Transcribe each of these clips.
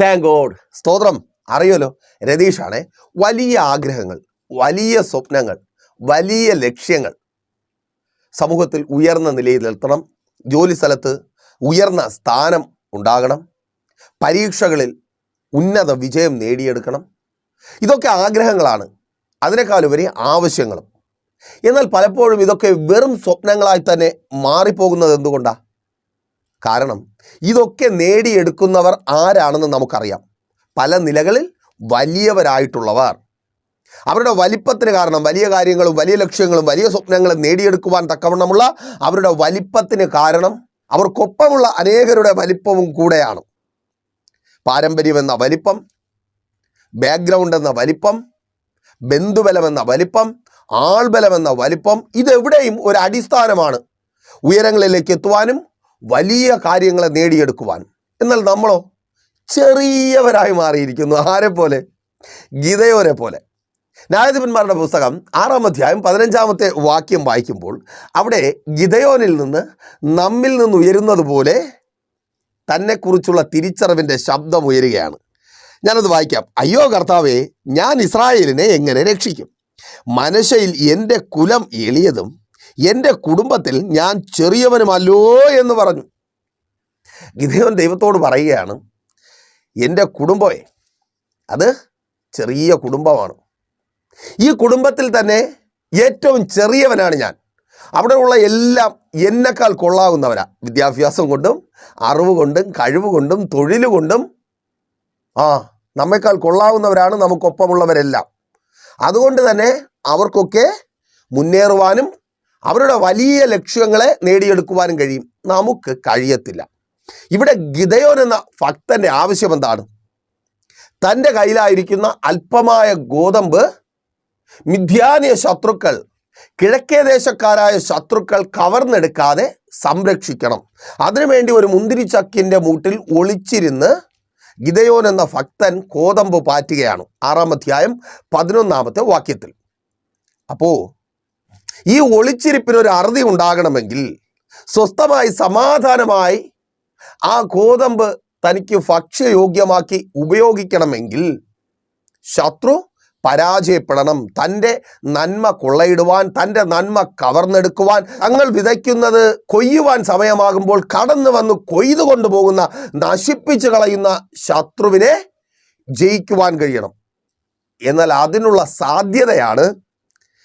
Thank God സ്തോത്രം. അറിയുമല്ലോ? രതീഷാണ് വലിയ ആഗ്രഹങ്ങൾ വലിയ സ്വപ്നങ്ങൾ വലിയ ലക്ഷ്യങ്ങൾ. സമൂഹത്തിൽ ഉയർന്ന നിലയിലെത്തണം ജോലി സ്ഥലത്ത് ഉയർന്ന സ്ഥാനം ഉണ്ടാകണം. പരീക്ഷകളിൽ ഉന്നത വിജയം നേടിയെടുക്കണം. ഇതൊക്കെ ആഗ്രഹങ്ങളാണ്. അതിനേക്കാളുപരി ആവശ്യങ്ങളും. എന്നാൽ പലപ്പോഴും ഇതൊക്കെ വെറും സ്വപ്നങ്ങളായി തന്നെ മാറിപ്പോകുന്നത് എന്തുകൊണ്ടാണ് കാരണം ഇതൊക്കെ നേടിയെടുക്കുന്നവർ ആരാണെന്ന് നമുക്കറിയാം. പല നിലകളിൽ വലിയവരായിട്ടുള്ളവർ. അവരുടെ വലിപ്പത്തിന് കാരണം വലിയ കാര്യങ്ങളും വലിയ ലക്ഷ്യങ്ങളും വലിയ സ്വപ്നങ്ങളും നേടിയെടുക്കുവാൻ തക്കവണ്ണമുള്ള അവരുടെ വലിപ്പത്തിന് കാരണം അവർക്കൊപ്പമുള്ള അനേകരുടെ വലിപ്പവും കൂടെയാണ്. പാരമ്പര്യം എന്ന വലിപ്പം ബാക്ക്ഗ്രൗണ്ട് എന്ന വലിപ്പം ബന്ധുബലം എന്ന വലിപ്പം ആൾബലമെന്ന വലിപ്പം ഇതെവിടെയും ഒരു അടിസ്ഥാനമാണ്. ഉയരങ്ങളിലേക്ക് എത്തുവാനും വലിയ കാര്യങ്ങളെ നേടിയെടുക്കുവാൻ. എന്നാൽ നമ്മളോ? ചെറിയവരായി മാറിയിരിക്കുന്നു. ആരെ പോലെ ഗീതയോരെ പോലെ. ന്യായാധിപന്മാരുടെ പുസ്തകം ആറാം അധ്യായം പതിനഞ്ചാമത്തെ വാക്യം വായിക്കുമ്പോൾ അവിടെ ഗിതയോനിൽ നിന്ന് നമ്മിൽ നിന്ന് ഉയരുന്നത് പോലെ തന്നെക്കുറിച്ചുള്ള തിരിച്ചറിവിന്റെ ശബ്ദം ഉയരുകയാണ്. ഞാനത് വായിക്കാം. അയ്യോ കർത്താവേ ഞാൻ ഇസ്രായേലിനെ എങ്ങനെ രക്ഷിക്കും? മനശയിൽ എന്റെ കുലം എളിയതും എന്റെ കുടുംബത്തിൽ ഞാൻ ചെറിയവനുമല്ലോ എന്ന് പറഞ്ഞു. ഗിതയോൻ ദൈവത്തോട് പറയുകയാണ് എന്റെ കുടുംബമേ അത് ചെറിയ കുടുംബമാണ്. ഈ കുടുംബത്തിൽ തന്നെ ഏറ്റവും ചെറിയവനാണ് ഞാൻ. അവിടെയുള്ള എല്ലാം എന്നെക്കാൾ കൊള്ളാവുന്നവരാ വിദ്യാഭ്യാസം കൊണ്ടും അറിവ് കൊണ്ടും കഴിവ് കൊണ്ടും തൊഴിൽ കൊണ്ടും. ആ നമ്മെക്കാൾ കൊള്ളാവുന്നവരാണ് നമുക്കൊപ്പമുള്ളവരെല്ലാം. അതുകൊണ്ട് തന്നെ അവർക്കൊക്കെ മുന്നേറുവാനും അവരുടെ വലിയ ലക്ഷ്യങ്ങളെ നേടിയെടുക്കുവാനും കഴിയും. നമുക്ക് കഴിയത്തില്ല. ഇവിടെ ഗിതയോൻ എന്ന ഭക്തന്റെ ആവശ്യം എന്താണ്? തന്റെ കയ്യിലായിരിക്കുന്ന അല്പമായ ഗോതമ്പ് മിഥ്യാനിയ ശത്രുക്കൾ കിഴക്കേ ദേശക്കാരായ ശത്രുക്കൾ കവർന്നെടുക്കാതെ സംരക്ഷിക്കണം. അതിനുവേണ്ടി ഒരു മുന്തിരിച്ചക്കിന്റെ മൂട്ടിൽ ഒളിച്ചിരുന്ന് ഗിതയോൻ എന്ന ഭക്തൻ കോതമ്പ് പാറ്റുകയാണ്. ആറാം അധ്യായം പതിനൊന്നാമത്തെ വാക്യത്തിൽ. അപ്പോ ഈ ഒളിച്ചിരിപ്പിന് ഒരു അറുതി ഉണ്ടാകണമെങ്കിൽ സ്വസ്ഥമായി സമാധാനമായി ആ ഗോതമ്പ് തനിക്ക് ഭക്ഷ്യയോഗ്യമാക്കി ഉപയോഗിക്കണമെങ്കിൽ ശത്രു പരാജയപ്പെടണം. തന്റെ നന്മ കൊള്ളയിടുവാൻ തന്റെ നന്മ കവർന്നെടുക്കുവാൻ തങ്ങൾ വിതയ്ക്കുന്നത് കൊയ്യുവാൻ സമയമാകുമ്പോൾ കടന്നു വന്ന് കൊയ്തു കൊണ്ടുപോകുന്ന നശിപ്പിച്ചു കളയുന്ന ശത്രുവിനെ ജയിക്കുവാൻ കഴിയണം. എന്നാൽ അതിനുള്ള സാധ്യതയാണ്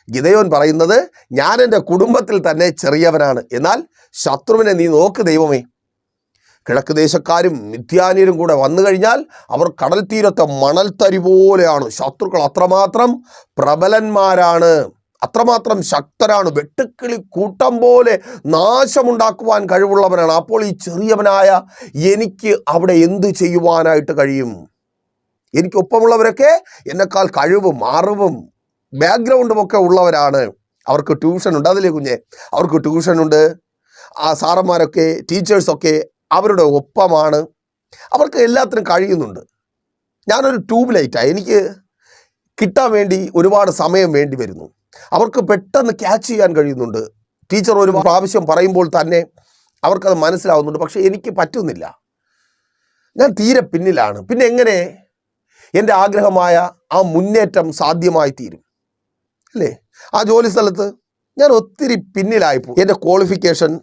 ഗിതയോൻ പറയുന്നത് ഞാൻ എന്റെ കുടുംബത്തിൽ തന്നെ ചെറിയവനാണ്. എന്നാൽ ശത്രുവിനെ നീ നോക്ക് ദൈവമേ. കിഴക്ക് ദേശക്കാരും മിഥ്യാനിയരും കൂടെ വന്നു കഴിഞ്ഞാൽ അവർ കടൽ തീരത്തെ മണൽത്തരി പോലെയാണ്. ശത്രുക്കൾ അത്രമാത്രം പ്രബലന്മാരാണ്. അത്രമാത്രം ശക്തരാണ്. വെട്ടുക്കിളി കൂട്ടം പോലെ നാശമുണ്ടാക്കുവാൻ കഴിവുള്ളവനാണ്. അപ്പോൾ ഈ ചെറിയവനായ എനിക്ക് അവിടെ എന്തു ചെയ്യുവാനായിട്ട് കഴിയും? എനിക്കൊപ്പമുള്ളവരൊക്കെ എന്നെക്കാൾ കഴിവും അറിവും ബാക്ക്ഗ്രൗണ്ടും ഒക്കെ ഉള്ളവരാണ്. അവർക്ക് ട്യൂഷൻ ഉണ്ട് അതിലെ കുഞ്ഞെ അവർക്ക് ട്യൂഷൻ ഉണ്ട് ആ സാറന്മാരൊക്കെ ടീച്ചേഴ്സൊക്കെ അവരുടെ ഒപ്പമാണ്. അവർക്ക് എല്ലാത്തിനും കഴിയുന്നുണ്ട്. ഞാനൊരു ട്യൂബ് ലൈറ്റാണ് എനിക്ക് കിട്ടാൻ വേണ്ടി ഒരുപാട് സമയം വേണ്ടി വരുന്നു. അവർക്ക് പെട്ടെന്ന് ക്യാച്ച് ചെയ്യാൻ കഴിയുന്നുണ്ട്. ടീച്ചർ ഒരു പ്രാവശ്യം പറയുമ്പോൾ തന്നെ അവർക്കത് മനസ്സിലാവുന്നുണ്ട്. പക്ഷേ എനിക്ക് പറ്റുന്നില്ല. ഞാൻ തീരെ പിന്നിലാണ്. പിന്നെ എങ്ങനെ? എന്റെ ആഗ്രഹമായ ആ മുന്നേറ്റം സാധ്യമായി തീരും അല്ലേ ആ ജോലി സ്ഥലത്ത് ഞാൻ ഒത്തിരി പിന്നിലായിപ്പോ എന്റെ ക്വാളിഫിക്കേഷൻ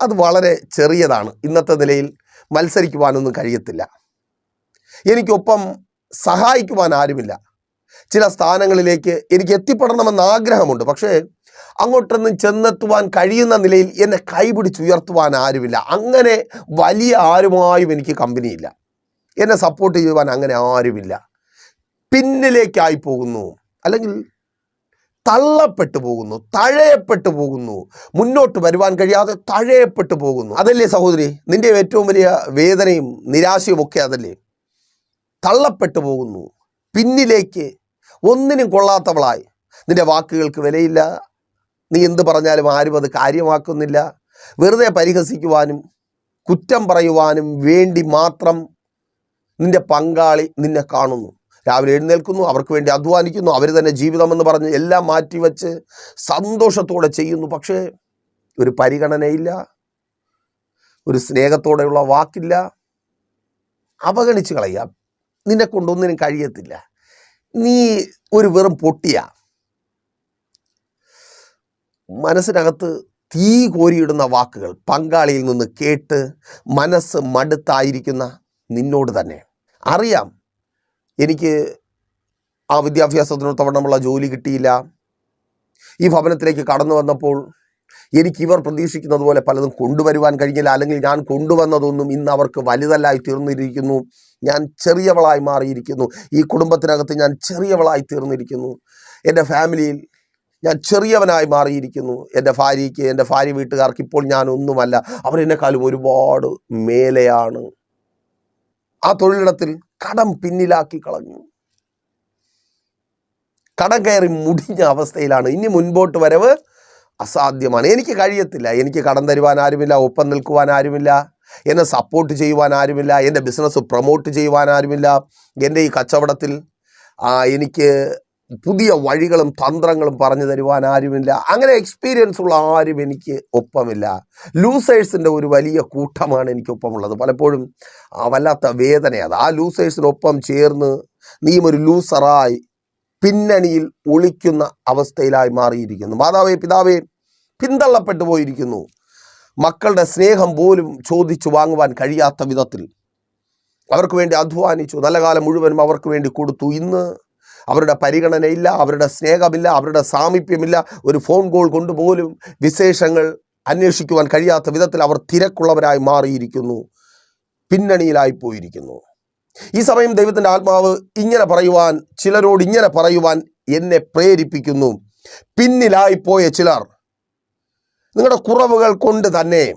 അത് വളരെ ചെറിയതാണ്. ഇന്നത്തെ നിലയിൽ മത്സരിക്കുവാനൊന്നും കഴിയത്തില്ല. എനിക്കൊപ്പം സഹായിക്കുവാൻ ആരുമില്ല. ചില സ്ഥാനങ്ങളിലേക്ക് എനിക്ക് എത്തിപ്പെടണമെന്ന് ആഗ്രഹമുണ്ട്. പക്ഷേ അങ്ങോട്ടൊന്നും ചെന്നെത്തുവാൻ കഴിയുന്ന നിലയിൽ എന്നെ കൈപിടിച്ചുയർത്തുവാൻ ആരുമില്ല. അങ്ങനെ വലിയ ആരുമായും എനിക്ക് കമ്പനിയില്ല എന്നെ സപ്പോർട്ട് ചെയ്യുവാൻ അങ്ങനെ ആരുമില്ല. പിന്നിലേക്കായി പോകുന്നു. അല്ലെങ്കിൽ തള്ളപ്പെട്ടു പോകുന്നു തഴയപ്പെട്ടു പോകുന്നു മുന്നോട്ട് വരുവാൻ കഴിയാതെ തഴയപ്പെട്ടു പോകുന്നു. അതല്ലേ സഹോദരി? നിന്റെ ഏറ്റവും വലിയ വേദനയും നിരാശയും ഒക്കെ അതല്ലേ? തള്ളപ്പെട്ടു പോകുന്നു പിന്നിലേക്ക് ഒന്നിനും കൊള്ളാത്തവളായി. നിന്റെ വാക്കുകൾക്ക് വിലയില്ല നീ എന്ത് പറഞ്ഞാലും ആരും അത് കാര്യമാക്കുന്നില്ല. വെറുതെ പരിഹസിക്കുവാനും കുറ്റം പറയുവാനും വേണ്ടി മാത്രം നിന്റെ പങ്കാളി നിന്നെ കാണുന്നു. രാവിലെ എഴുന്നേൽക്കുന്നു അവർക്ക് വേണ്ടി അധ്വാനിക്കുന്നു അവർ തന്നെ ജീവിതമെന്ന് പറഞ്ഞ് എല്ലാം മാറ്റിവെച്ച് സന്തോഷത്തോടെ ചെയ്യുന്നു. പക്ഷേ ഒരു പരിഗണനയില്ല ഒരു സ്നേഹത്തോടെയുള്ള വാക്കില്ല. അവഗണിച്ച് കളയാം നിന്നെ കൊണ്ടൊന്നിനും കഴിയത്തില്ല. നീ ഒരു വെറും പൊട്ടിയ. മനസ്സിനകത്ത് തീ കോരിയിടുന്ന വാക്കുകൾ പങ്കാളിയിൽ നിന്ന് കേട്ട് മനസ്സ് മടുത്തായിരിക്കുന്ന നിന്നോട് തന്നെ. അറിയാം എനിക്ക് ആ വിദ്യാഭ്യാസത്തിനോട് തവണമുള്ള ജോലി കിട്ടിയില്ല. ഈ ഭവനത്തിലേക്ക് കടന്നു വന്നപ്പോൾ എനിക്ക് ഇവർ പ്രതീക്ഷിക്കുന്നത് പോലെ പലതും കൊണ്ടുവരുവാൻ കഴിഞ്ഞില്ല. അല്ലെങ്കിൽ ഞാൻ കൊണ്ടുവന്നതൊന്നും ഇന്ന് അവർക്ക് വലുതല്ലായി തീർന്നിരിക്കുന്നു. ഞാൻ ചെറിയവളായി മാറിയിരിക്കുന്നു. ഈ കുടുംബത്തിനകത്ത് ഞാൻ ചെറിയവളായി തീർന്നിരിക്കുന്നു. എന്റെ ഫാമിലിയിൽ ഞാൻ ചെറിയവനായി മാറിയിരിക്കുന്നു. എന്റെ ഭാര്യയ്ക്ക് എന്റെ ഭാര്യ വീട്ടുകാർക്ക് ഇപ്പോൾ ഞാൻ ഒന്നുമല്ല. അവരെന്നെക്കാളും ഒരുപാട് മേലെയാണ്. ആ തൊഴിലിടത്തിൽ കടം പിന്നിലാക്കി കളഞ്ഞു. കടം കയറി മുടിഞ്ഞ അവസ്ഥയിലാണ്. ഇനി മുൻപോട്ട് വരവ് അസാധ്യമാണ്. എനിക്ക് കഴിയത്തില്ല. എനിക്ക് കടം തരുവാൻ ആരുമില്ല ഒപ്പം നിൽക്കുവാൻ ആരുമില്ല എന്നെ സപ്പോർട്ട് ചെയ്യുവാൻ ആരുമില്ല എന്റെ ബിസിനസ് പ്രൊമോട്ട് ചെയ്യുവാൻ ആരുമില്ല. എന്റെ ഈ കച്ചവടത്തിൽ എനിക്ക് പുതിയ വഴികളും തന്ത്രങ്ങളും പറഞ്ഞു തരുവാൻ ആരുമില്ല. അങ്ങനെ എക്സ്പീരിയൻസ് ഉള്ള ആരും എനിക്ക് ഒപ്പമില്ല. ലൂസേഴ്സിന്റെ ഒരു വലിയ കൂട്ടമാണ് എനിക്ക് ഒപ്പമുള്ളത് പലപ്പോഴും വല്ലാത്ത വേദനയാണ് ആ ലൂസേഴ്സിനൊപ്പം ചേർന്ന് നീയും ഒരു ലൂസറായി പിന്നണിയിൽ ഒളിക്കുന്ന അവസ്ഥയിലായി മാറിയിരിക്കുന്നു. മാതാവേ പിതാവേ പിന്തള്ളപ്പെട്ടു പോയിരിക്കുന്നു. മക്കളുടെ സ്നേഹം പോലും ചോദിച്ചു വാങ്ങുവാൻ കഴിയാത്ത വിധത്തിൽ അവർക്ക് വേണ്ടി അധ്വാനിച്ചു. നല്ല കാലം മുഴുവനും അവർക്ക് വേണ്ടി കൊടുത്തു. ഇന്ന് അവരുടെ പരിഗണനയില്ല അവരുടെ സ്നേഹമില്ല അവരുടെ സാമീപ്യമില്ല. ഒരു ഫോൺ കോൾ കൊണ്ടുപോലും വിശേഷങ്ങൾ അന്വേഷിക്കുവാൻ കഴിയാത്ത വിധത്തിൽ അവർ തിരക്കുള്ളവരായി മാറിയിരിക്കുന്നു. പിന്നണിയിലായി പോയിരിക്കുന്നു. ഈ സമയം ദൈവത്തിന്റെ ആത്മാവ് ഇങ്ങനെ പറയുവാൻ ചിലരോട് ഇങ്ങനെ പറയുവാൻ എന്നെ പ്രേരിപ്പിക്കുന്നു. പിന്നിലായി പോയ ചിലർ നിങ്ങളുടെ കുറവുകൾ കൊണ്ട് തന്നെ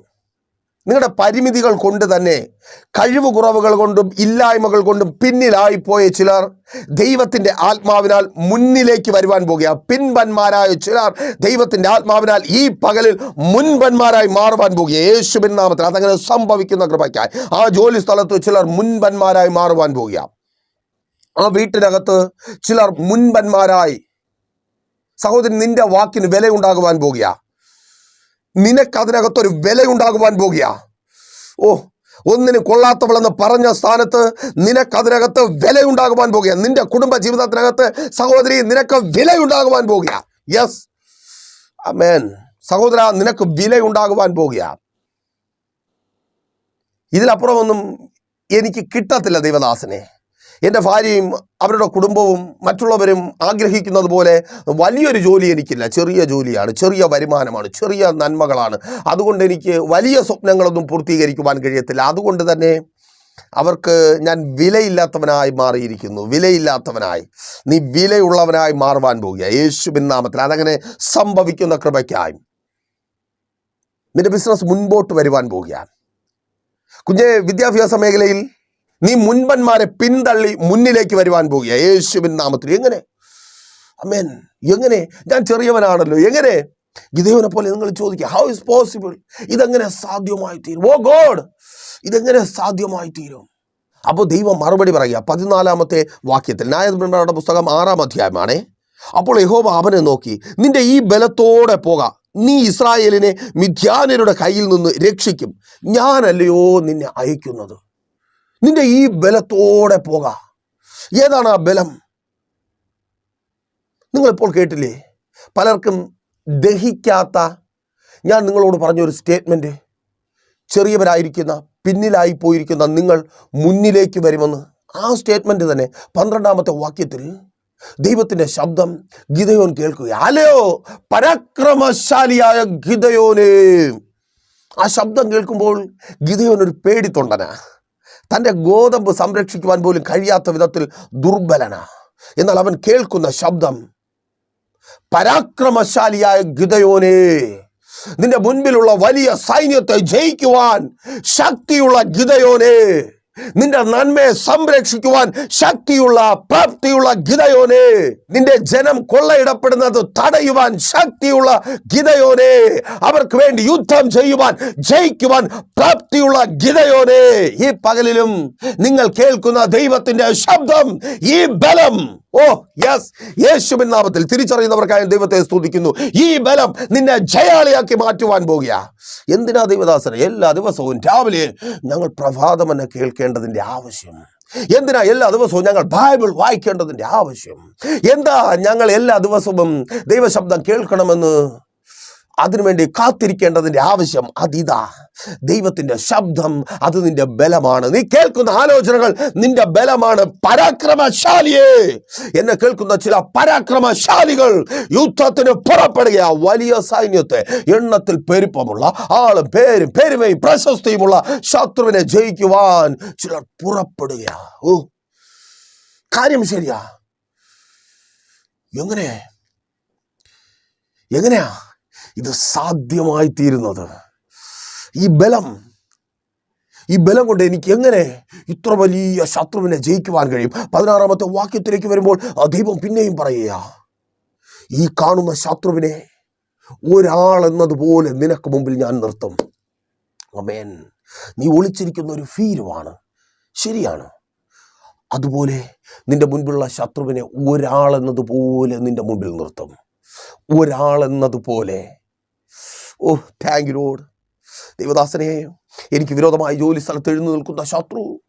നിങ്ങളുടെ പരിമിതികൾ കൊണ്ട് തന്നെ കഴിവ് കുറവുകൾ കൊണ്ടും ഇല്ലായ്മകൾ കൊണ്ടും പിന്നിലായി പോയ ചിലർ ദൈവത്തിന്റെ ആത്മാവിനാൽ മുന്നിലേക്ക് വരുവാൻ പോകുക. പിൻപന്മാരായ ചിലർ ദൈവത്തിന്റെ ആത്മാവിനാൽ ഈ പകലിൽ മുൻപന്മാരായി മാറുവാൻ പോകുക. യേശുവിൻ നാമത്തിൽ അതങ്ങനെ സംഭവിക്കുന്ന കൃപയ്ക്കായി. ആ ജോലി സ്ഥലത്ത് ചിലർ മുൻപന്മാരായി മാറുവാൻ പോകുക. ആ വീട്ടിനകത്ത് ചിലർ മുൻപന്മാരായി. സഹോദരൻ നിന്റെ വാക്കിന് വിലയുണ്ടാകുവാൻ പോകുക. നിനക്കതിനകത്തൊരു വിലയുണ്ടാകുവാൻ പോകുക. ഓ ഒന്നിന് കൊള്ളാത്തവളെന്ന് പറഞ്ഞ സ്ഥാനത്ത് നിനക്കതിനകത്ത് വിലയുണ്ടാകുവാൻ പോകുക. നിന്റെ കുടുംബ ജീവിതത്തിനകത്ത് സഹോദരി നിനക്ക് വിലയുണ്ടാകുവാൻ പോകുക. യെസ് അമേൻ സഹോദര നിനക്ക് വിലയുണ്ടാകുവാൻ പോകുക. ഇതിലപ്പുറമൊന്നും എനിക്ക് കിട്ടത്തില്ല ദൈവദാസനെ. എന്റെ ഭാര്യയും അവരുടെ കുടുംബവും മറ്റുള്ളവരും ആഗ്രഹിക്കുന്നത് പോലെ വലിയൊരു ജോലി എനിക്കില്ല. ചെറിയ ജോലിയാണ് ചെറിയ വരുമാനമാണ് ചെറിയ നന്മകളാണ്. അതുകൊണ്ട് എനിക്ക് വലിയ സ്വപ്നങ്ങളൊന്നും പൂർത്തീകരിക്കുവാൻ കഴിയത്തില്ല. അതുകൊണ്ട് തന്നെ അവർക്ക് ഞാൻ വിലയില്ലാത്തവനായി മാറിയിരിക്കുന്നു. വിലയില്ലാത്തവനായി. നീ വിലയുള്ളവനായി മാറുവാൻ പോകുക. യേശുബിൻ നാമത്തിൽ. അതങ്ങനെ സംഭവിക്കുന്ന കൃപയ്ക്കായി. നിന്റെ ബിസിനസ് മുൻപോട്ട് വരുവാൻ പോകുക കുഞ്ഞെ വിദ്യാഭ്യാസ മേഖലയിൽ നീ മുൻപന്മാരെ പിന്തള്ളി മുന്നിലേക്ക് വരുവാൻ പോകുക. യേശുവിൻ നാമത്തിൽ. എങ്ങനെ? അമേൻ എങ്ങനെ? ഞാൻ ചെറിയവനാണല്ലോ. എങ്ങനെ? ഗിതേവനെ പോലെ നിങ്ങൾ ചോദിക്കുക. ഹൗ ഇസ് പോസിബിൾ ഇതെങ്ങനെ സാധ്യമായി തീരും ഓ ഗോഡ് ഇതെങ്ങനെ സാധ്യമായി തീരും അപ്പോൾ ദൈവം മറുപടി പറയുക. പതിനാലാമത്തെ വാക്യത്തിൽ. ന്യായബന്ധങ്ങളുടെ പുസ്തകം ആറാം അധ്യായമാണ്. അപ്പോൾ യഹോവ അവനെ നോക്കി. നിന്റെ ഈ ബലത്തോടെ പോകാം. നീ ഇസ്രായേലിനെ മിഥ്യാനരുടെ കയ്യിൽ നിന്ന് രക്ഷിക്കും. ഞാനല്ലയോ നിന്നെ അയക്കുന്നത്? നിന്റെ ഈ ബലത്തോടെ പോക. ഏതാണ് ആ ബലം? നിങ്ങളിപ്പോൾ കേട്ടില്ലേ? പലർക്കും ദഹിക്കാത്ത ഞാൻ നിങ്ങളോട് പറഞ്ഞൊരു സ്റ്റേറ്റ്മെന്റ് ചെറിയവരായിരിക്കുന്ന പിന്നിലായി പോയിരിക്കുന്ന നിങ്ങൾ മുന്നിലേക്ക് വരുമെന്ന്. ആ സ്റ്റേറ്റ്മെന്റ് തന്നെ പന്ത്രണ്ടാമത്തെ വാക്യത്തിൽ ദൈവത്തിന്റെ ശബ്ദം ഗിതയോൻ കേൾക്കുക അലയോ പരാക്രമശാലിയായ ഗിതയോനെ ആ ശബ്ദം കേൾക്കുമ്പോൾ ഗിതയോൻ ഒരു പേടിത്തൊണ്ടനാ. തന്റെ ഗോതമ്പ് സംരക്ഷിക്കുവാൻ പോലും കഴിയാത്ത വിധത്തിൽ ദുർബലനാ. എന്നാൽ അവൻ കേൾക്കുന്ന ശബ്ദം പരാക്രമശാലിയായ ഗിതയോനെ നിന്റെ മുൻപിലുള്ള വലിയ സൈന്യത്തെ ജയിക്കുവാൻ ശക്തിയുള്ള ഗിതയോനെ നിന്റെ നന്മയെ സംരക്ഷിക്കുവാൻ ശക്തിയുള്ള പ്രാപ്തിയുള്ള ഗിതയോനെ നിന്റെ ജനം കൊള്ളയിടപ്പെടുന്നത് തടയുവാൻ ശക്തിയുള്ള ഗിതയോനെ അവർക്ക് വേണ്ടി യുദ്ധം ചെയ്യുവാൻ ജയിക്കുവാൻ പ്രാപ്തിയുള്ള ഗിതയോനെ ഈ പകലിലും നിങ്ങൾ കേൾക്കുന്ന ദൈവത്തിന്റെ ശബ്ദം ഈ ബലം. ഓ യെസ് യേശുവിൻ നാമത്തിൽ തിരിച്ചറിയുന്നവർക്കായി ദൈവത്തെ സ്തുതിക്കുന്നു. ഈ ബലം നിന്നെ ജയാളിയാക്കി മാറ്റുവാൻ പോകുക. എന്തിനാ ദൈവദാസന എല്ലാ ദിവസവും രാവിലെ ഞങ്ങൾ പ്രഭാതം എന്നെ കേൾക്കേണ്ടതിന്റെ ആവശ്യം. എന്തിനാ എല്ലാ ദിവസവും ഞങ്ങൾ ബൈബിൾ വായിക്കേണ്ടതിന്റെ ആവശ്യം? എന്താ ഞങ്ങൾ എല്ലാ ദിവസവും ദൈവശബ്ദം കേൾക്കണമെന്ന് അതിനുവേണ്ടി കാത്തിരിക്കേണ്ടതിന്റെ ആവശ്യം അതിതാ. ദൈവത്തിന്റെ ശബ്ദം അത് നിന്റെ ബലമാണ്. നീ കേൾക്കുന്ന ആലോചനകൾ നിന്റെ ബലമാണ്. പരാക്രമശാലിയെ. എന്നെ കേൾക്കുന്ന ചില പരാക്രമശാലികൾ യുദ്ധത്തിന് പുറപ്പെടുക വലിയ സൈന്യത്തെ എണ്ണത്തിൽ പെരുപ്പമുള്ള ആളും പേരും പെരുമയും പ്രശസ്തിയുമുള്ള ശത്രുവിനെ ജയിക്കുവാൻ ചിലർ പുറപ്പെടുക ഓ കാര്യം ശരിയാ. എങ്ങനെ എങ്ങനെയാ? ഇത് സാധ്യമായി തീരുന്നത് ഈ ബലം ഈ ബലം കൊണ്ട് എനിക്ക് എങ്ങനെ ഇത്ര വലിയ ശത്രുവിനെ ജയിക്കുവാൻ കഴിയും? പതിനാറാമത്തെ വാക്യത്തിലേക്ക് വരുമ്പോൾ ദൈവം പിന്നെയും പറയുക ഈ കാണുന്ന ശത്രുവിനെ ഒരാൾ എന്നതുപോലെ നിനക്ക് മുമ്പിൽ ഞാൻ നിർത്തും. അമേൻ നീ ഒളിച്ചിരിക്കുന്ന ഒരു ഫീലുമാണ് ശരിയാണ്. അതുപോലെ നിന്റെ മുൻപിലുള്ള ശത്രുവിനെ ഒരാൾ എന്നതുപോലെ നിന്റെ മുമ്പിൽ നിർത്തും. ഒരാൾ എന്നതുപോലെ ഓ താങ്ക് യു ലോഡ് ദൈവദാസനെ എനിക്ക് വിരോധമായി ജോലി സ്ഥലത്ത് എഴുന്നു നിൽക്കുന്ന ശത്രു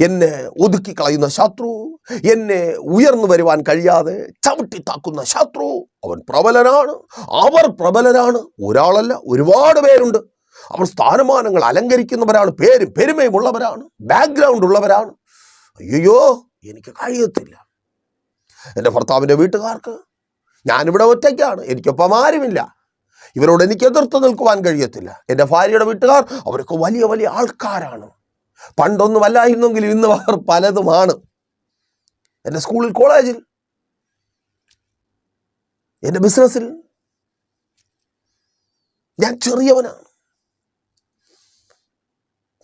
എന്നെ ഒതുക്കി കളയുന്ന ശത്രു എന്നെ ഉയർന്നു വരുവാൻ കഴിയാതെ ചവിട്ടി താക്കുന്ന ശത്രു അവൻ പ്രബലനാണ് അവർ പ്രബലനാണ് ഒരാളല്ല ഒരുപാട് പേരുണ്ട്. അവർ സ്ഥാനമാനങ്ങൾ അലങ്കരിക്കുന്നവരാണ് പേരും പെരുമയും ഉള്ളവരാണ് ബാക്ക്ഗ്രൗണ്ട് ഉള്ളവരാണ്. അയ്യോ എനിക്ക് കഴിയത്തില്ല. എന്റെ ഭർത്താവിന്റെ വീട്ടുകാർക്ക് ഞാനിവിടെ ഒറ്റയ്ക്കാണ് എനിക്കൊപ്പം ആരുമില്ല. ഇവരോട് എനിക്ക് എതിർത്ത് നിൽക്കുവാൻ കഴിയത്തില്ല. എന്റെ ഭാര്യയുടെ വീട്ടുകാർ അവരൊക്കെ വലിയ വലിയ ആൾക്കാരാണ്. പണ്ടൊന്നും അല്ലായിരുന്നെങ്കിലും ഇന്ന് അവർ പലതുമാണ്. എന്റെ സ്കൂളിൽ കോളേജിൽ എന്റെ ബിസിനസ്സിൽ ഞാൻ ചെറിയവനാണ്.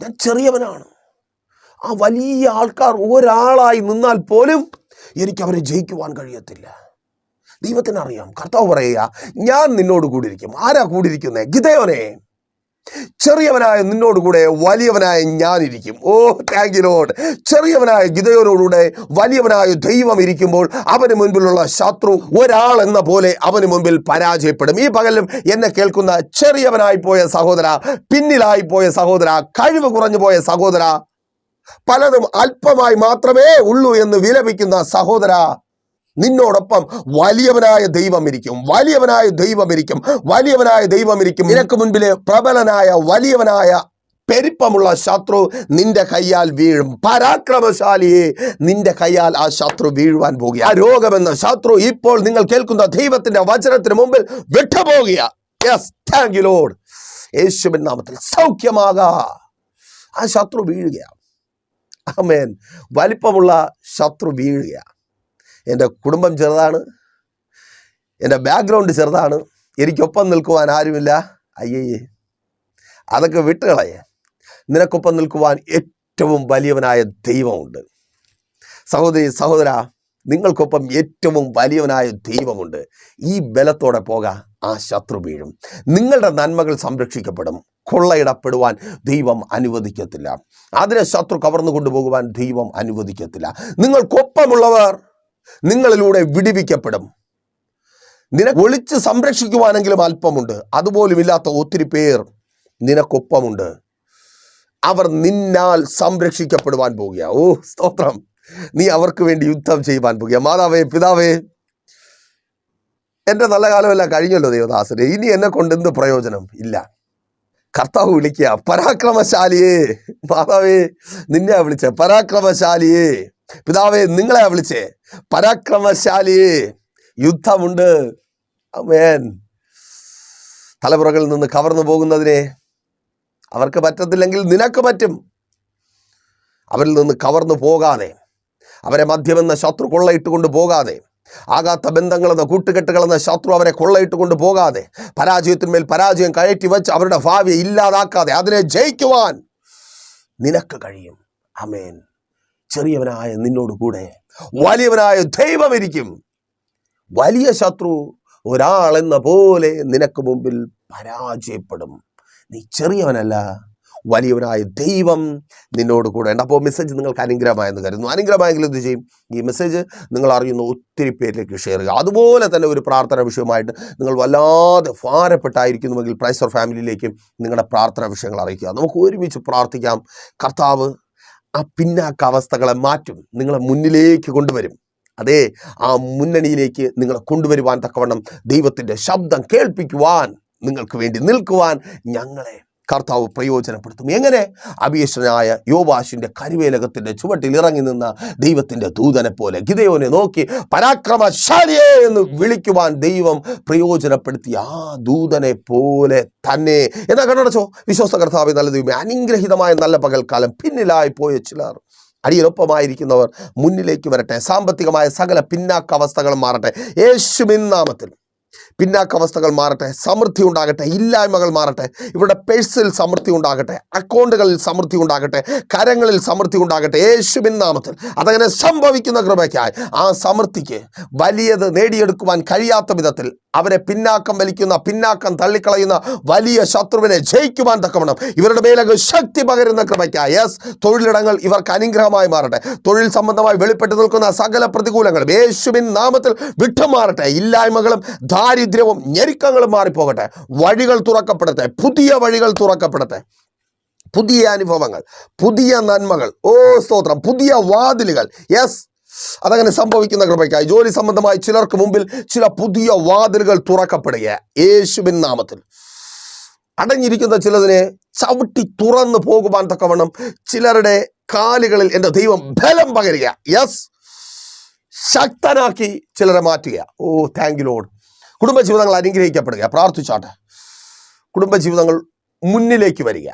ഞാൻ ചെറിയവനാണ്. ആ വലിയ ആൾക്കാർ ഒരാളായി നിന്നാൽ പോലും എനിക്ക് അവരെ ജയിക്കുവാൻ കഴിയത്തില്ല. ദൈവത്തിന് അറിയാം കർത്താവ് പറയുക ഞാൻ നിന്നോട് കൂടിയിരിക്കും. ആരാ കൂടിയിരിക്കുന്നത് ഗിതയോനെ ചെറിയവനായ നിന്നോട് കൂടെ വലിയവനായ ഞാനിരിക്കും. ഓ താങ്ക് യു ലോഡ് ചെറിയവനായ ഗിതയോനോടുകൂടെ വലിയവനായ ദൈവം ഇരിക്കുമ്പോൾ അവന് മുൻപിലുള്ള ശത്രു ഒരാൾ എന്ന പോലെ അവന് മുൻപിൽ പരാജയപ്പെടും. ഈ പകലും എന്നെ കേൾക്കുന്ന ചെറിയവനായി പോയ സഹോദര പിന്നിലായി പോയ സഹോദര കഴിവ് കുറഞ്ഞു പോയ സഹോദര പലതും അല്പമായി മാത്രമേ ഉള്ളൂ എന്ന് വിലപിക്കുന്ന സഹോദര നിന്നോടൊപ്പം വലിയവനായ ദൈവം ഇരിക്കും. വലിയവനായ ദൈവം ഇരിക്കും. വലിയവനായ ദൈവം ഇരിക്കും. നിനക്ക് മുൻപിലെ പ്രബലനായ വലിയവനായ പെരുപ്പമുള്ള ശത്രു നിന്റെ കയ്യാൽ വീഴും. പരാക്രമശാലിയെ നിന്റെ കയ്യാൽ ആ ശത്രു വീഴുവാൻ പോകുക. ആ രോഗമെന്ന ശത്രു ഇപ്പോൾ നിങ്ങൾ കേൾക്കുന്ന ദൈവത്തിന്റെ വചനത്തിന് മുമ്പിൽ വിട്ടുപോകുക. യെസ് താങ്ക് യു ലോഡ് യേശുവിൻ നാമത്തിൽ സൗഖ്യമാകാ. ആ ശത്രു വീഴുക ആമേൻ വലിപ്പമുള്ള ശത്രു വീഴുക എന്റെ കുടുംബം ചെറുതാണ്. എന്റെ ബാക്ക്ഗ്രൗണ്ട് ചെറുതാണ്. എനിക്കൊപ്പം നിൽക്കുവാൻ ആരുമില്ല. അയ്യേ അതൊക്കെ വിട്ടുകളയേ. നിനക്കൊപ്പം നിൽക്കുവാൻ ഏറ്റവും വലിയവനായ ദൈവമുണ്ട്. സഹോദരി സഹോദര നിങ്ങൾക്കൊപ്പം ഏറ്റവും വലിയവനായ ദൈവമുണ്ട്. ഈ ബലത്തോടെ പോക ആ ശത്രു വീഴും. നിങ്ങളുടെ നന്മകൾ സംരക്ഷിക്കപ്പെടും. കൊള്ളയിടപ്പെടുവാൻ ദൈവം അനുവദിക്കത്തില്ല. അതിനെ ശത്രു കവർന്നു കൊണ്ടുപോകുവാൻ ദൈവം അനുവദിക്കത്തില്ല. നിങ്ങൾക്കൊപ്പമുള്ളവർ നിങ്ങളിലൂടെ വിടിവിക്കപ്പെടും. നിനക്ക് ഒളിച്ച് സംരക്ഷിക്കുവാനെങ്കിലും അല്പമുണ്ട്. അതുപോലും ഇല്ലാത്ത ഒത്തിരി പേർ നിനക്കൊപ്പമുണ്ട്. അവർ നിന്നാൽ സംരക്ഷിക്കപ്പെടുവാൻ പോകുക. ഓ സ്തോത്രം. നീ അവർക്ക് വേണ്ടി യുദ്ധം ചെയ്യുവാൻ പോകുക. മാതാവേ പിതാവേ എന്റെ നല്ല കാലമെല്ലാം കഴിഞ്ഞല്ലോ ദേവദാസനെ ഇനി എന്നെ കൊണ്ട് എന്ത് പ്രയോജനം? ഇല്ല. കർത്താവ് വിളിക്കുക. പരാക്രമശാലിയേ മാതാവേ നിന്നെ വിളിച്ചേ പരാക്രമശാലിയേ പിതാവേ നിങ്ങളെ വിളിച്ചേ പരാക്രമശാലിയെ യുദ്ധമുണ്ട്. അമേൻ തലമുറകളിൽ നിന്ന് കവർന്നു പോകുന്നതിനെ അവർക്ക് പറ്റത്തില്ലെങ്കിൽ നിനക്ക് പറ്റും. അവരിൽ നിന്ന് കവർന്നു പോകാതെ അവരെ മദ്യമെന്ന ശത്രു കൊള്ളയിട്ട് കൊണ്ട് പോകാതെ ആകാത്ത ബന്ധങ്ങളെന്ന കൂട്ടുകെട്ടുകളെന്ന ശത്രു അവരെ കൊള്ളയിട്ട് കൊണ്ട് പോകാതെ പരാജയത്തിന്മേൽ പരാജയം കയറ്റി വെച്ച് അവരുടെ ഭാവിയെ ഇല്ലാതാക്കാതെ അതിനെ ജയിക്കുവാൻ നിനക്ക് കഴിയും. അമേൻ ചെറിയവനായ നിന്നോട് കൂടെ വലിയവനായ ദൈവം ഇരിക്കും. വലിയ ശത്രു ഒരാളെന്ന പോലെ നിനക്ക് മുമ്പിൽ പരാജയപ്പെടും. നീ ചെറിയവനല്ല വലിയവനായ ദൈവം നിന്നോട് കൂടെ ഉണ്ട്. അപ്പോൾ മെസ്സേജ് നിങ്ങൾക്ക് അനുഗ്രഹമായെന്ന് കരുതുന്നു. അനുഗ്രഹമായെങ്കിൽ എന്ത് ചെയ്യും? ഈ മെസ്സേജ് നിങ്ങൾ അറിയുന്ന ഒത്തിരി പേരിലേക്ക് ഷെയർ ചെയ്യുക. അതുപോലെ തന്നെ ഒരു പ്രാർത്ഥന വിഷയമായിട്ട് നിങ്ങൾ വല്ലാതെ ഭാരപ്പെട്ടായിരിക്കുന്നുവെങ്കിൽ പ്രൈസർ ഫാമിലിയിലേക്കും നിങ്ങളുടെ പ്രാർത്ഥന വിഷയങ്ങൾ അറിയിക്കുക. നമുക്ക് ഒരുമിച്ച് പ്രാർത്ഥിക്കാം. കർത്താവ് ആ പിന്നാക്ക അവസ്ഥകളെ മാറ്റും നിങ്ങളെ മുന്നിലേക്ക് കൊണ്ടുവരും. അതെ ആ മുന്നണിയിലേക്ക് നിങ്ങളെ കൊണ്ടുവരുവാൻ തക്കവണ്ണം ദൈവത്തിന്റെ ശബ്ദം കേൾപ്പിക്കുവാൻ നിങ്ങൾക്ക് വേണ്ടി നിൽക്കുവാൻ ഞങ്ങളെ കർത്താവ് പ്രയോജനപ്പെടുത്തും. എങ്ങനെ? അഭിയഷ്ടനായ യോവാശിന്റെ കരുവേലകത്തിന്റെ ചുവട്ടിൽ ഇറങ്ങി നിന്ന ദൈവത്തിന്റെ ദൂതനെ പോലെ. ഗിതയോനെ നോക്കി പരാക്രമശാലിയെ എന്ന് വിളിക്കുവാൻ ദൈവം പ്രയോജനപ്പെടുത്തി ആ ദൂതനെ പോലെ തന്നെ. എന്താ കണ്ടോ വിശ്വാസ കർത്താവ് നല്ല ദൈവമേ അനുഗ്രഹിതമായ നല്ല പകൽക്കാലം പിന്നിലായി പോയ ചിലർ. അടിയൊപ്പമായിരിക്കുന്നവർ മുന്നിലേക്ക് വരട്ടെ. സാമ്പത്തികമായ സകല പിന്നാക്ക അവസ്ഥകളും മാറട്ടെ. യേശുവിൻ നാമത്തിൽ പിന്നാക്കാവസ്ഥകൾ മാറട്ടെ സമൃദ്ധി ഉണ്ടാകട്ടെ ഇല്ലായ്മകൾ മാറട്ടെ ഇവരുടെ പേഴ്സിൽ സമൃദ്ധി ഉണ്ടാകട്ടെ അക്കൗണ്ടുകളിൽ സമൃദ്ധി ഉണ്ടാകട്ടെ കരങ്ങളിൽ സമൃദ്ധി ഉണ്ടാകട്ടെ യേശുവിൻ നാമത്തിൽ. അതങ്ങനെ സംഭവിക്കുന്ന കൃപയ്ക്കായി ആ സമൃദ്ധിക്ക് വലിയത് നേടിയെടുക്കുവാൻ കഴിയാത്ത വിധത്തിൽ അവരെ പിന്നാക്കം വലിക്കുന്ന പിന്നാക്കം തള്ളിക്കളയുന്ന വലിയ ശത്രുവിനെ ജയിക്കുവാൻ തക്കവണ്ണം ഇവരുടെ മേലകൾ ശക്തി പകരുന്ന കൃപയ്ക്കായി. യെസ് തൊഴിലിടങ്ങൾ ഇവർക്ക് അനുഗ്രഹമായി മാറട്ടെ. തൊഴിൽ സംബന്ധമായി വെളിപ്പെട്ടു നിൽക്കുന്ന സകല പ്രതികൂലങ്ങളും യേശുവിൻ നാമത്തിൽ വിട്ടുമാറട്ടെ. ഇല്ലായ്മകളും ദാരിദ്ര്യവും ഞെരുക്കങ്ങളും മാറിപ്പോകട്ടെ. വഴികൾ തുറക്കപ്പെടട്ടെ. പുതിയ വഴികൾ തുറക്കപ്പെടട്ടെ. പുതിയ അനുഭവങ്ങൾ പുതിയ നന്മകൾ. ഓ സ്തോത്രം. പുതിയ വാതിലുകൾ. യെസ് അതങ്ങനെ സംഭവിക്കുന്ന കൃപയ്ക്കായി. ജോലി സംബന്ധമായി ചിലർക്ക് മുമ്പിൽ ചില പുതിയ വാതിലുകൾ തുറക്കപ്പെടുക യേശുവിൻ നാമത്തിൽ. അടഞ്ഞിരിക്കുന്ന ചിലതിനെ ചവിട്ടി തുറന്നു പോകുവാൻ തക്കവണ്ണം ചിലരുടെ കാലുകളിൽ എന്റെ ദൈവം ബലം പകരുക യെസ് ശക്തനാക്കി ചിലരെ മാറ്റുക ഓ താങ്ക് യു ലോഡ് കുടുംബജീവിതങ്ങൾ അനുഗ്രഹിക്കപ്പെടുക. പ്രാർത്ഥിച്ചാട്ടെ. കുടുംബജീവിതങ്ങൾ മുന്നിലേക്ക് വരിക.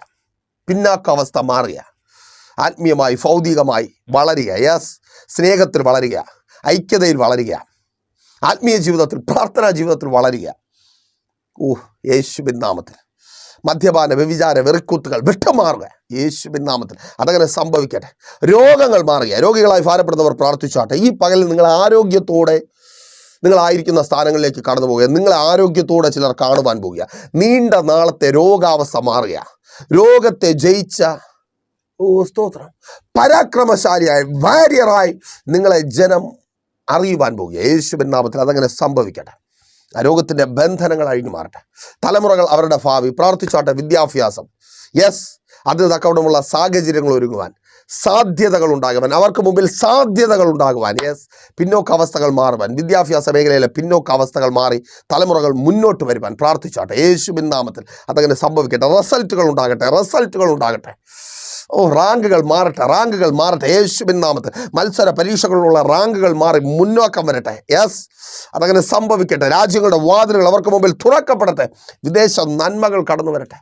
പിന്നാക്കാവസ്ഥ മാറുക. ആത്മീയമായി ഭൗതികമായി വളരുക. യെസ് സ്നേഹത്തിൽ വളരുക. ഐക്യതയിൽ വളരുക. ആത്മീയ ജീവിതത്തിൽ പ്രാർത്ഥനാ ജീവിതത്തിൽ വളരുക. ഓ യേശുബിൻ നാമത്തിൽ. മദ്യപാന വ്യവിചാര വെറുക്കൂത്തുകൾ വിട്ടുമാറുക. യേശുബിൻ നാമത്തിൽ. അതങ്ങനെ സംഭവിക്കട്ടെ. രോഗങ്ങൾ മാറുക. രോഗികളായി ഭാരപ്പെടുന്നവർ പ്രാർത്ഥിച്ചാട്ടെ. ഈ പകലിൽ നിങ്ങൾ ആരോഗ്യത്തോടെ നിങ്ങളായിരിക്കുന്ന സ്ഥാനങ്ങളിലേക്ക് കടന്നു പോകുക. നിങ്ങളെ ആരോഗ്യത്തോടെ ചിലർ കാണുവാൻ പോകുക. നീണ്ട നാളത്തെ രോഗാവസ്ഥ മാറുക. രോഗത്തെ ജയിച്ച ഓ സ്തോത്രം. പരാക്രമശാലിയായി വാരിയറായി നിങ്ങളെ ജനം അറിയുവാൻ പോകുക. യേശുവിൻ നാമത്തിൽ അതങ്ങനെ സംഭവിക്കട്ടെ. രോഗത്തിന്റെ ബന്ധനങ്ങൾ അഴിഞ്ഞു മാറട്ടെ. തലമുറകൾ അവരുടെ ഭാവി പ്രാർത്ഥിച്ചാട്ടെ വിദ്യാഭ്യാസം. യെസ് അതിന് തക്കവിടമുള്ള സാഹചര്യങ്ങൾ ഒരുങ്ങുവാൻ. സാധ്യതകൾ ഉണ്ടാകുവാൻ അവർക്ക് മുമ്പിൽ സാധ്യതകൾ ഉണ്ടാകുവാൻ യെസ് പിന്നോക്ക അവസ്ഥകൾ മാറുവാൻ വിദ്യാഭ്യാസ മേഖലയിലെ പിന്നോക്ക അവസ്ഥകൾ മാറി തലമുറകൾ മുന്നോട്ട് വരുവാൻ പ്രാർത്ഥിച്ചാട്ടെ യേശുവിൻ നാമത്തിൽ അതങ്ങനെ സംഭവിക്കട്ടെ റിസൾട്ടുകൾ ഉണ്ടാകട്ടെ റിസൾട്ടുകൾ ഉണ്ടാകട്ടെ. ഓ റാങ്കുകൾ മാറട്ടെ റാങ്കുകൾ മാറട്ടെ യേശുവിൻ നാമത്തിൽ മത്സര പരീക്ഷകളിലുള്ള റാങ്കുകൾ മാറി മുന്നോക്കം വരട്ടെ യെസ് അതങ്ങനെ സംഭവിക്കട്ടെ രാജ്യങ്ങളുടെ വാതിലുകൾ അവർക്ക് മുമ്പിൽ തുറക്കപ്പെടട്ടെ വിദേശ നന്മകൾ കടന്നു വരട്ടെ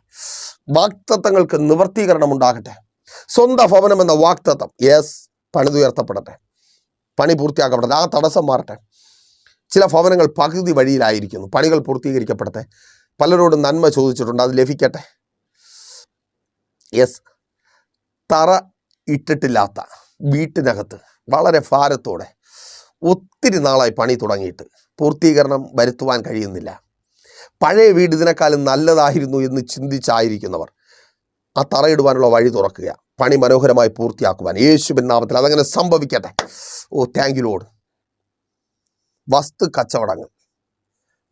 വാക്തത്വങ്ങൾക്ക് നിവർത്തീകരണം ഉണ്ടാകട്ടെ സ്വന്തം ഭവനം എന്ന വാക്തത്വം. യെസ് പണിതുയർത്തപ്പെടട്ടെ. പണി പൂർത്തിയാക്കപ്പെടട്ടെ. ആ തടസ്സം മാറട്ടെ. ചില ഭവനങ്ങൾ പകുതി വഴിയിലായിരിക്കുന്നു. പണികൾ പൂർത്തീകരിക്കപ്പെടട്ടെ. പലരോടും നന്മ ചോദിച്ചിട്ടുണ്ട്. അത് ലഭിക്കട്ടെ. യെസ് തറ ഇട്ടിട്ടില്ലാത്ത വീട്ടിനകത്ത് വളരെ ഭാരത്തോടെ ഒത്തിരി നാളായി പണി തുടങ്ങിയിട്ട് പൂർത്തീകരണം വരുത്തുവാൻ കഴിയുന്നില്ല. പഴയ വീട് ഇതിനേക്കാളും നല്ലതായിരുന്നു എന്ന് ചിന്തിച്ചായിരിക്കുന്നവർ ആ തറയിടുവാനുള്ള വഴി തുറക്കുക പണി മനോഹരമായി പൂർത്തിയാക്കുവാൻ. യേശുവിൻ നാമത്തിൽ അതങ്ങനെ സംഭവിക്കട്ടെ. ഓ താങ്ക് യു ലോഡ് വസ്തു കച്ചവടങ്ങൾ.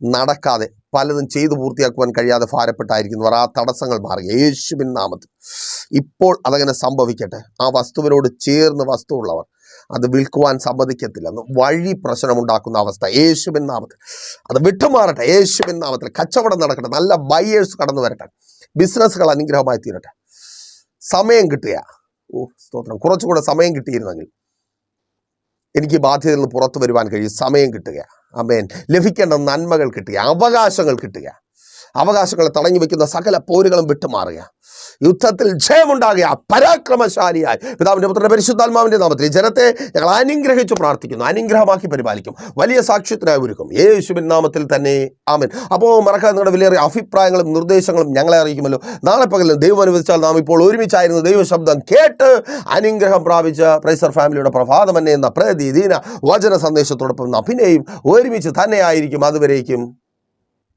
നടക്കാതെ പലതും ചെയ്തു പൂർത്തിയാക്കുവാൻ കഴിയാതെ ഭാരപ്പെട്ടായിരിക്കുന്നവർ ആ തടസ്സങ്ങൾ മാറുക യേശുവിൻ നാമത്തിൽ ഇപ്പോൾ അതങ്ങനെ സംഭവിക്കട്ടെ. ആ വസ്തുവിനോട് ചേർന്ന് വസ്തു ഉള്ളവർ അത് വിൽക്കുവാൻ സമ്മതിക്കത്തില്ലെന്ന് വഴി പ്രശ്നമുണ്ടാക്കുന്ന അവസ്ഥ. യേശുവിൻ നാമത്തിൽ അത് വിട്ടുമാറട്ടെ. യേശുവിൻ നാമത്തിൽ കച്ചവടം നടക്കട്ടെ. നല്ല ബയേഴ്സ് കടന്നു വരട്ടെ. ബിസിനസ്സുകൾ അനുഗ്രഹമായി തീരട്ടെ. സമയം കിട്ടുക ഓ സ്തോത്രം. കുറച്ചുകൂടെ സമയം കിട്ടിയിരുന്നെങ്കിൽ എനിക്ക് ബാധ്യതയിൽ നിന്ന് പുറത്തു വരുവാൻ കഴിയും. സമയം കിട്ടുക. അമേൻ ലഭിക്കേണ്ട നന്മകൾ കിട്ടുക. അവകാശങ്ങൾ കിട്ടുക. അവകാശങ്ങളെ തടഞ്ഞു വെക്കുന്ന സകല പോരുകളും വിട്ടുമാറുക. യുദ്ധത്തിൽ ജയമുണ്ടാകുക പരാക്രമശാലിയായി. പിതാവിന്റെ പുത്രന്റെ പരിശുദ്ധാത്മാവിന്റെ നാമത്തിൽ ജനത്തെ ഞങ്ങൾ അനുഗ്രഹിച്ചു പ്രാർത്ഥിക്കുന്നു അനുഗ്രഹമാക്കി പരിപാലിക്കും. വലിയ സാക്ഷ്യത്തിനായി ഒരുക്കും. യേശുവിൻ നാമത്തിൽ തന്നെ ആമൻ. അപ്പോൾ മറക്കാതെ നിങ്ങളുടെ വിലയേറിയ അഭിപ്രായങ്ങളും നിർദ്ദേശങ്ങളും ഞങ്ങളെ അറിയിക്കുമല്ലോ. നാളെ പകലും ദൈവം അനുവദിച്ചാൽ നാം ഇപ്പോൾ ഒരുമിച്ചായിരുന്നു ദൈവശബ്ദം കേട്ട് അനുഗ്രഹം പ്രാപിച്ച പ്രൈസർ ഫാമിലിയുടെ പ്രഭാതം എന്നെ പ്രതിദിന വചന സന്ദേശത്തോടൊപ്പം അഭിനയും ഒരുമിച്ച് തന്നെയായിരിക്കും അതുവരേക്കും